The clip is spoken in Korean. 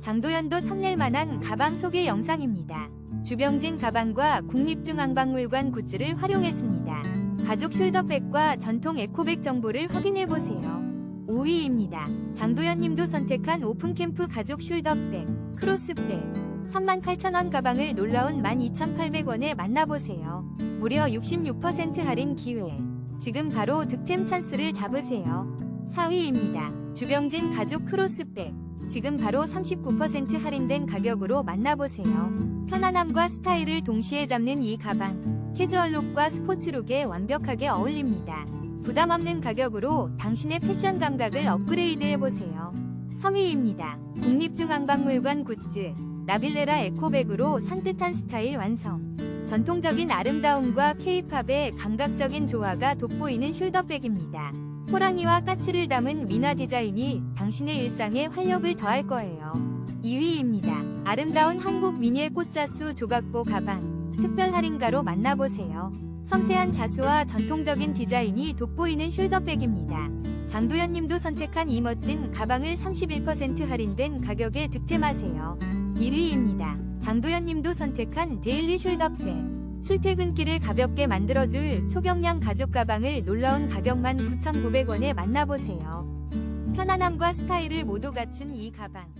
장도연도 탐낼만한 가방 소개 영상입니다. 주병진 가방과 국립중앙박물관 굿즈를 활용했습니다. 가죽 숄더백과 전통 에코백 정보를 확인해보세요. 5위입니다. 장도연님도 선택한 오픈캠프 가죽 숄더백, 크로스백, 38,000원 가방을 놀라운 12,800원에 만나보세요. 무려 66% 할인 기회. 지금 바로 득템 찬스를 잡으세요. 4위입니다. 주병진 가죽 크로스백. 지금 바로 39% 할인된 가격으로 만나보세요. 편안함과 스타일을 동시에 잡는 이 가방. 캐주얼룩과 스포츠룩에 완벽하게 어울립니다. 부담 없는 가격으로 당신의 패션 감각을 업그레이드 해보세요. 3위입니다. 국립중앙박물관 굿즈. 라빌레라 에코백으로 산뜻한 스타일 완성. 전통적인 아름다움과 케이팝의 감각적인 조화가 돋보이는 숄더백입니다. 호랑이와 까치를 담은 민화 디자인이 당신의 일상에 활력을 더할 거예요. 2위입니다. 아름다운 한국 미니의 꽃자수 조각보 가방. 특별 할인가로 만나보세요. 섬세한 자수와 전통적인 디자인이 돋보이는 숄더백입니다. 장도연님도 선택한 이 멋진 가방을 31% 할인된 가격에 득템하세요. 1위입니다. 장도연님도 선택한 데일리 숄더백. 출퇴근길을 가볍게 만들어줄 초경량 가죽 가방을 놀라운 가격만 9,900원에 만나보세요. 편안함과 스타일을 모두 갖춘 이 가방.